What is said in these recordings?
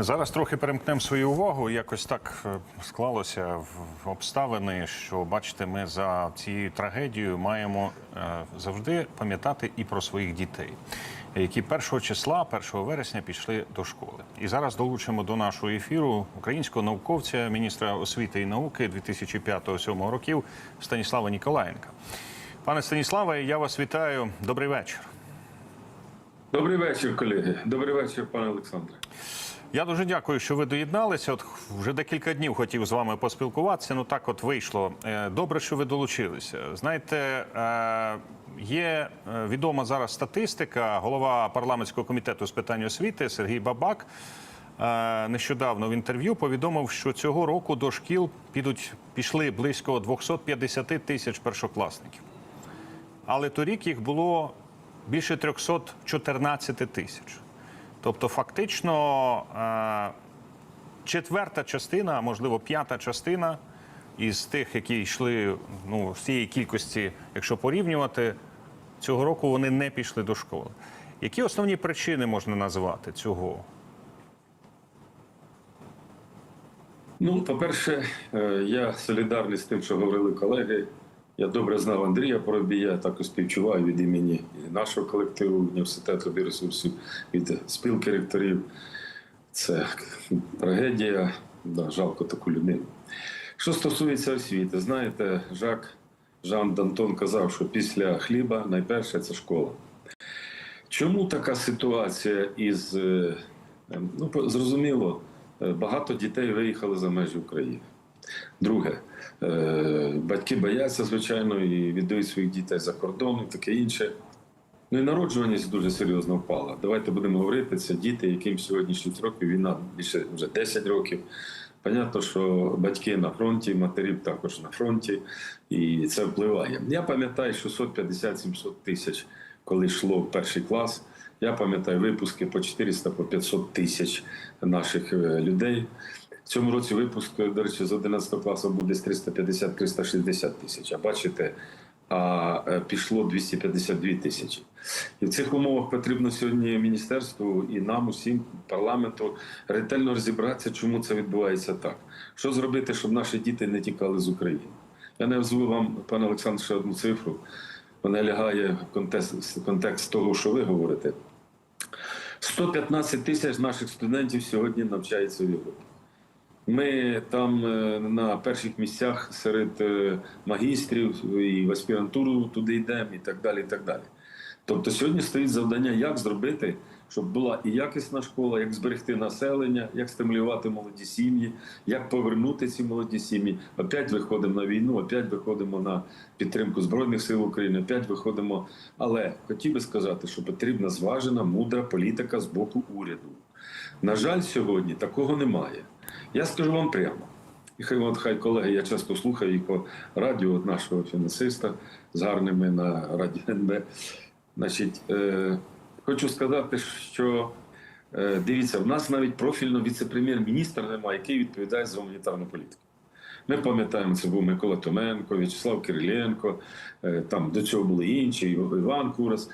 Зараз трохи перемкнемо свою увагу. Якось так е, склалося в обставини, що бачите, ми за цією трагедією маємо е, завжди пам'ятати і про своїх дітей, які 1 числа, 1 вересня пішли до школи. І зараз долучимо до нашого ефіру українського науковця, міністра освіти і науки 2005-2007 років Станіслава Ніколаєнка. Пане Станіславе, я вас вітаю. Добрий вечір. Добрий вечір, колеги. Добрий вечір, пане Олександре. Я дуже дякую, що ви доєдналися. От вже декілька днів хотів з вами поспілкуватися. Ну так, от вийшло. Е, Добре, що ви долучилися. Знаєте, е, є е, відома зараз статистика. Голова парламентського комітету з питань освіти Сергій Бабак нещодавно в інтерв'ю повідомив, що цього року до шкіл підуть пішли близько 250 тисяч першокласників. Але торік їх було більше 314 тисяч. Тобто, фактично, е, четверта частина, а можливо, п'ята частина із тих, які йшли ну, з цієї кількості, якщо порівнювати, цього року вони не пішли до школи. Які основні причини можна назвати цього? Ну, по-перше, е, я солідарний з тим, що говорили колеги. Я добре знав Андрія Поробія, також співчуваю від імені нашого колективу університету ресурсів, від спілки ректорів. Це трагедія, да, жалко таку людину. Що стосується освіти, знаєте, Жак Жан Дантон казав, що після хліба найперше це школа. Чому така ситуація із е, ем, ну зрозуміло, е, багато дітей виїхали за межі України. Друге, батьки бояться, звичайно, і віддають своїх дітей за кордон і таке інше. Ну і народжуваність дуже серйозно впала. Давайте будемо говорити, це діти, яким сьогодні 6 років, війна більше вже 10 років. Понятно, що батьки на фронті, матері також на фронті, і це впливає. Я пам'ятаю 650-700 тисяч, коли йшло перший клас. Я пам'ятаю випуски по 400 по 500 тисяч наших е, людей. В цьому році випуск, до речі, з 11 класу буде десь 350-360 тисяч. А бачите, а е, пішло 252 тисячі. І в цих умовах потрібно сьогодні міністерству і нам, усім парламенту, ретельно розібратися, чому це відбувається так. Що зробити, щоб наші діти не тікали з України? Я не назву вам, пане Олександр, ще одну цифру. Вона лягає в контекст, контекст того, що ви говорите. 115 тисяч наших студентів сьогодні навчаються в Європі. Ми там е, на перших місцях серед е, магістрів і в аспірантуру туди йдемо, і так далі. і так далі. Тобто сьогодні стоїть завдання, як зробити, щоб була і якісна школа, як зберегти населення, як стимулювати молоді сім'ї, як повернути ці молоді сім'ї. Опять виходимо на війну, опять виходимо на підтримку Збройних сил України, опять виходимо. Але хотів би сказати, що потрібна зважена, мудра політика з боку уряду. На жаль, сьогодні такого немає. Я скажу вам прямо. І хай от хай колеги, я часто слухаю їх по радіо от нашого фінансиста з гарними на радіо НБ. Значить, е, хочу сказати, що е, дивіться, в нас навіть профільно віце-прем'єр-міністра немає, який відповідає за гуманітарну політику. Ми пам'ятаємо, це був Микола Томенко, В'ячеслав Кириленко, е, там до цього були інші, Іван Курас.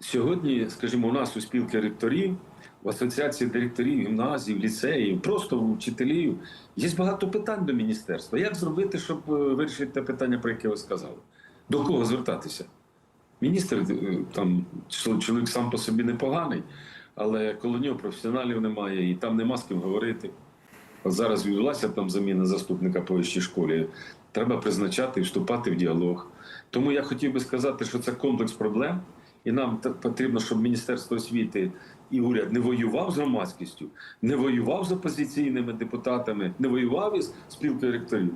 Сьогодні, скажімо, у нас у спілки ректорів, в асоціації директорів гімназій, ліцеїв, просто у вчителів є багато питань до міністерства. Як зробити, щоб е, вирішити те питання, про яке ви сказали? До кого звертатися? Міністр е, там чоловік сам по собі непоганий, але коло нього професіоналів немає, і там нема з ким говорити. От зараз відбулася там заміна заступника по вищій школі. Треба призначати і вступати в діалог. Тому я хотів би сказати, що це комплекс проблем, і нам та- потрібно, щоб Міністерство освіти і уряд не воював з громадськістю, не воював з опозиційними депутатами, не воював із спілкою ректорів,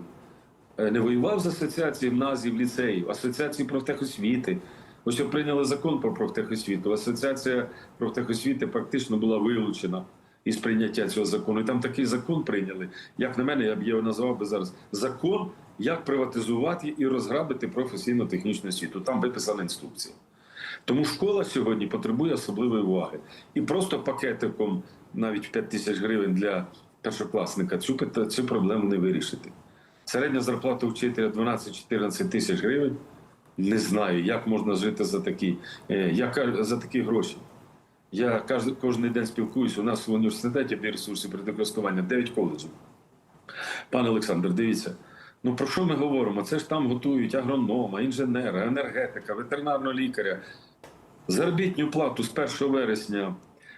е, не воював з асоціацією гімназів, ліцеїв, асоціацією профтехосвіти. Ось прийняли закон про профтехосвіту. Асоціація профтехосвіти практично була вилучена із прийняття цього закону. І там такий закон прийняли. Як на мене, я б його назвав би зараз закон, як приватизувати і розграбити професійно-технічну освіту. Там виписана інструкція. Тому школа сьогодні потребує особливої уваги. І просто пакетиком навіть 5 тисяч гривень для першокласника цю, цю проблему не вирішити. Середня зарплата вчителя 12-14 тисяч гривень. Не знаю, як можна жити за такі, е, яка, за такі гроші. Я кожен, день спілкуюся. У нас в університеті біоресурсів природокористування 9 коледжів. Пане Олександр, дивіться. Ну про що ми говоримо? Це ж там готують агронома, інженера, енергетика, ветеринарного лікаря. Заробітню плату з 1 вересня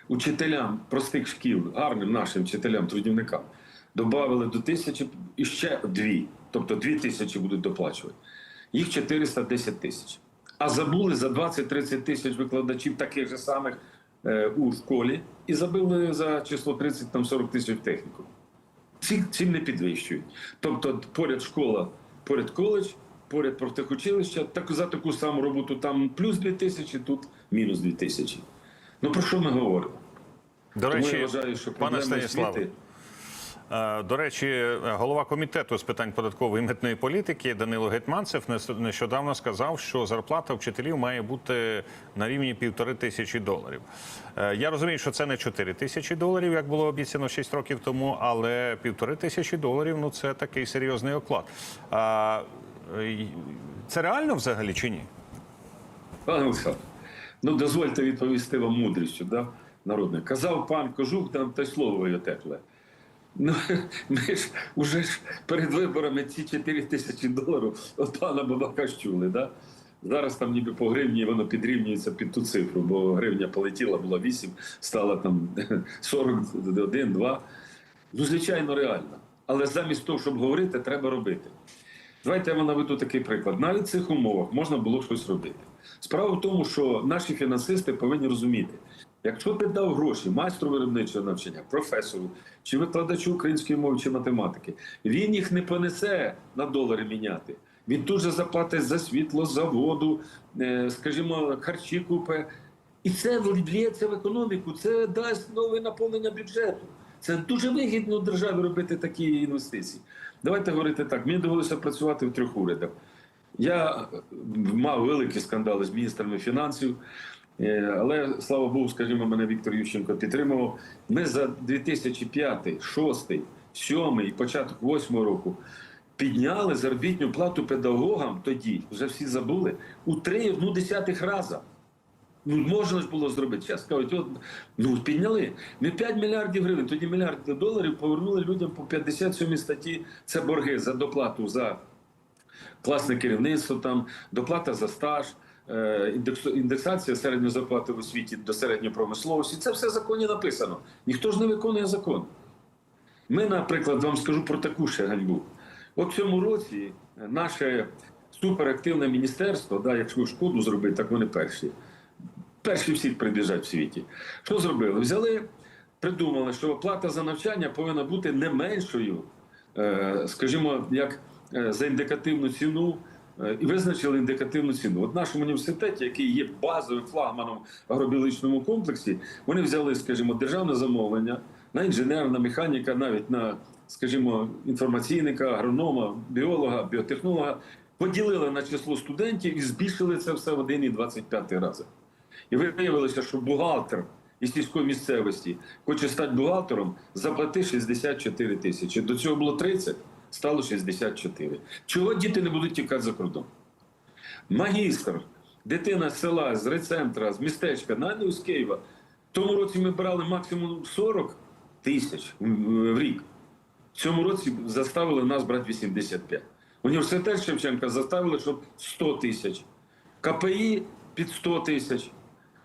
учителям простих шкіл, гарним нашим вчителям, трудівникам, додали до тисячі і ще дві. Тобто дві тисячі будуть доплачувати. Їх 410 тисяч. А забули за 20-30 тисяч викладачів таких же самих е, у школі і забили за число 30-40 тисяч техніку. Ці, цим не підвищують. Тобто, поряд школа, поряд коледж, поряд профтехучилища, так за таку саму роботу там плюс 2 тисячі, тут мінус 2 тисячі. Ну про що ми говоримо? До Тому речі, я вважаю, що пане проблема Станіславе, освіти До речі, голова комітету з питань податкової і митної політики Данило Гетманцев нещодавно сказав, що зарплата вчителів має бути на рівні півтори тисячі доларів. Е, Я розумію, що це не чотири тисячі доларів, як було обіцяно 6 років тому, але півтори тисячі доларів ну це такий серйозний оклад. Е, Це реально взагалі чи ні? Пане Олександр, ну дозвольте відповісти вам мудрістю, да? народне. Казав пан Кожух, там та й слово його тепле. Ну, ми ж уже ж перед виборами ці 4 тисячі доларів от пана Бабака чули, да? Зараз там ніби по гривні воно підрівнюється під ту цифру, бо гривня полетіла, була 8, стала там 41, 2. Ну, звичайно, реально. Але замість того, щоб говорити, треба робити. Давайте я вам наведу такий приклад. Навіть в цих умовах можна було щось робити. Справа в тому, що наші фінансисти повинні розуміти, якщо ти дав гроші майстру виробничого навчання, професору чи викладачу української мови чи математики, він їх не понесе на долари міняти. Він тут же заплатить за світло, за воду, е, скажімо, харчі купе. І це вліється в економіку, це дасть нове наповнення бюджету. Це дуже вигідно державі робити такі інвестиції. Давайте говорити так. Мені довелося працювати в трьох урядах. Я е, мав великі скандали з міністрами фінансів, але слава Богу, скажімо, мене Віктор Ющенко підтримував. Ми за 2005, 2006, 2007 і початок 2008 року підняли заробітну плату педагогам тоді, вже всі забули, у три ну, десятих раза. Ну, можна ж було зробити. Зараз кажуть, от, ну, підняли. Ми 5 мільярдів гривень, тоді мільярд доларів повернули людям по 57 статті. Це борги за доплату за класне керівництво, там, доплата за стаж, е, індексація середньої зарплати в освіті до середньої промисловості. Це все в законі написано. Ніхто ж не виконує закон. Ми, наприклад, вам скажу про таку ще ганьбу. От в цьому році наше суперактивне міністерство, да, якщо шкоду зробити, так вони перші. Перші всіх прибіжать в світі. Що зробили? Взяли, придумали, що оплата за навчання повинна бути не меншою, е, скажімо, як е, за індикативну ціну. Е, І визначили індикативну ціну. От в нашому університеті, який є базовим флагманом в агробіологічному комплексі, вони взяли, скажімо, державне замовлення на інженера, на механіка, навіть на, скажімо, інформаційника, агронома, біолога, біотехнолога, поділили на число студентів і збільшили це все в 1,25 рази. І виявилося, що бухгалтер із сільської місцевості хоче стати бухгалтером, заплати 64 тисячі. До цього було 30, стало 64. Чого діти не будуть тікати за кордон? Магістр, дитина з села, з райцентра, з містечка, навіть з Києва. В тому році ми брали максимум 40 тисяч в рік. В цьому році заставили нас брати 85. Університет Шевченка заставили, щоб 100 тисяч. КПІ під 100 тисяч.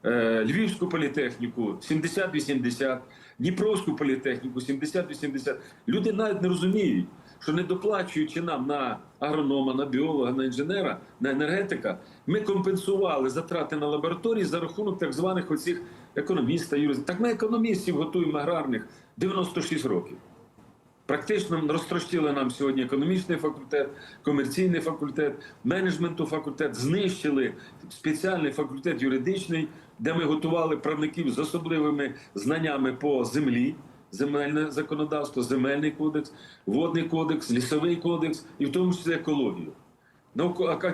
Е, Львівську політехніку 70-80, Дніпровську політехніку 70-80. Люди навіть не розуміють, що не доплачуючи нам на агронома, на біолога, на інженера, на енергетика, ми компенсували затрати на лабораторії за рахунок так званих оцих економіста, юриста. Так ми економістів готуємо аграрних 96 років. Практично розтрощили нам сьогодні економічний факультет, комерційний факультет, менеджменту факультет, знищили спеціальний факультет юридичний, де ми готували правників з особливими знаннями по землі, земельне законодавство, земельний кодекс, водний кодекс, лісовий кодекс і в тому числі екологію.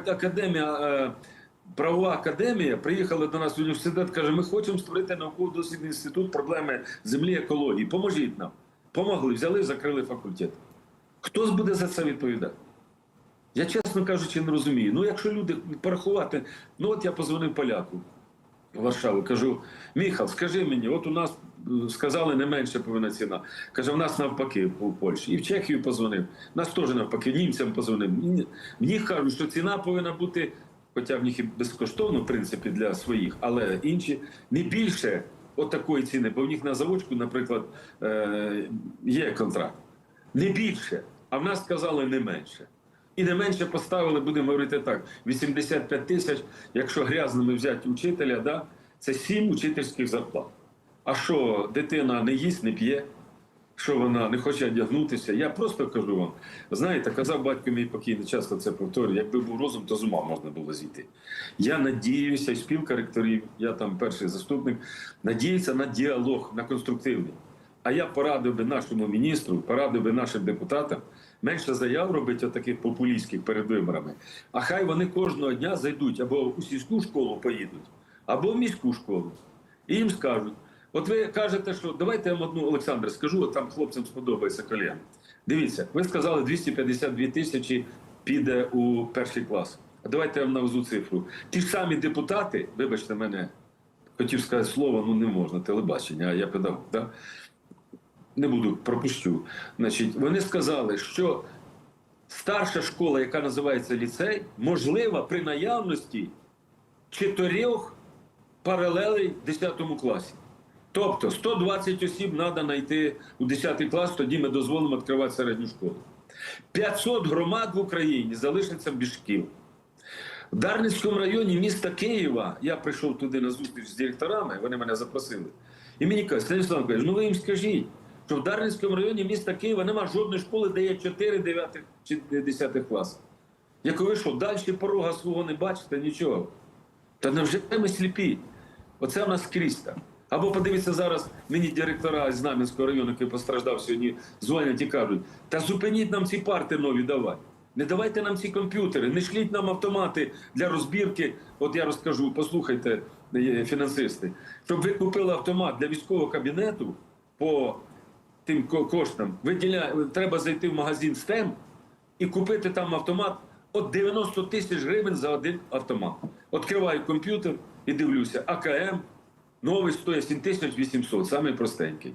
Академія, е, правова академія приїхала до нас в університет, каже: ми хочемо створити науково-дослідний інститут проблеми землі екології. Поможіть нам. Помогли, взяли, закрили факультет. Хто буде за це відповідати? Я, чесно кажучи, не розумію. Ну, якщо люди порахувати, ну от я позвонив поляку. в Варшаву. Кажу, Міхал, скажи мені, от у нас е, сказали не менше повинна ціна. Каже, в нас навпаки у Польщі. І в Чехію позвонив. Нас теж навпаки, німцям позвонив. Ні- В кажуть, що ціна повинна бути, хоча в них і безкоштовно, в принципі, для своїх, але інші не більше от ціни, бо в них на заводку, наприклад, е, є контракт. Не більше. А в нас сказали не менше. І не менше поставили, будемо говорити так, 85 тисяч, якщо грязними взяти учителя, да, це 7 учительських зарплат. А що дитина не їсть, не п'є, що вона не хоче одягнутися. Я просто кажу вам, знаєте, казав батько мій покійний, часто це повторюю, якби був розум, то з ума можна було зійти. Я надіюся, і спілка ректорів, я там перший заступник, надіється на діалог, на конструктивний. А я порадив би нашому міністру, порадив би нашим депутатам менше заяв робити таких популістських перед виборами. А хай вони кожного дня зайдуть або у сільську школу поїдуть, або в міську школу. І їм скажуть: от ви кажете, що давайте я вам одну Олександр скажу, от там хлопцям сподобається колегам. Дивіться, ви сказали 252 тисячі піде у перший клас. А давайте я вам навезу цифру. Ті ж самі депутати, вибачте мене, хотів сказати слово, ну не можна, телебачення, а я педагог. Да? Не буду пропущу. Значить, вони сказали, що старша школа, яка називається ліцей, можлива при наявності чотирьох паралелей в 10 класі. Тобто 120 осіб треба знайти у 10 клас, тоді ми дозволимо відкривати середню школу. 500 громад в Україні залишаться без шкіл. В Дарницькому районі міста Києва я прийшов туди на зустріч з директорами, вони мене запросили. І мені кажуть, Станіслав Миколаївич, ну ви їм скажіть, що в Дарницькому районі міста Києва нема жодної школи, де є 4 9 чи 10 класи. Я кажу, ви що, далі порога свого не бачите, нічого. Та невже ми сліпі? Оце в нас скрізь так. Або подивіться зараз, мені директора з Знам'янського району, який постраждав сьогодні, дзвонять і кажуть: та зупиніть нам ці парти нові давати. Не давайте нам ці комп'ютери, не шліть нам автомати для розбірки. От я розкажу, послухайте, е, фінансисти, щоб ви купили автомат для військового кабінету по тим коштам, виділя... треба зайти в магазин STEM і купити там автомат от 90 тисяч гривень за один автомат. Відкриваю комп'ютер і дивлюся, АКМ новий стоїть 7800, самий простенький.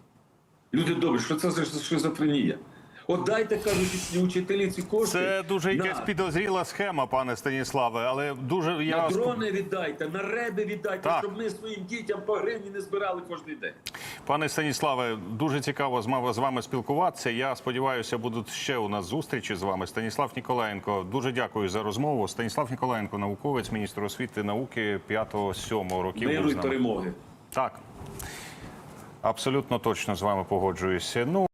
Люди добрі, що це за шизофренія? От дайте, кажуть, учителі ці кошти. Це дуже на- якась підозріла схема, пане Станіславе, але дуже я на дрони віддайте, на реби віддайте, Так. щоб ми своїм дітям по гривні не збирали кожен день. Пане Станіславе, дуже цікаво з з вами спілкуватися. Я сподіваюся, будуть ще у нас зустрічі з вами. Станіслав Ніколаєнко, дуже дякую за розмову. Станіслав Ніколаєнко, науковець, міністр освіти і науки 5-7 років. Миру нами. перемоги. Так. Абсолютно точно з вами погоджуюся. Ну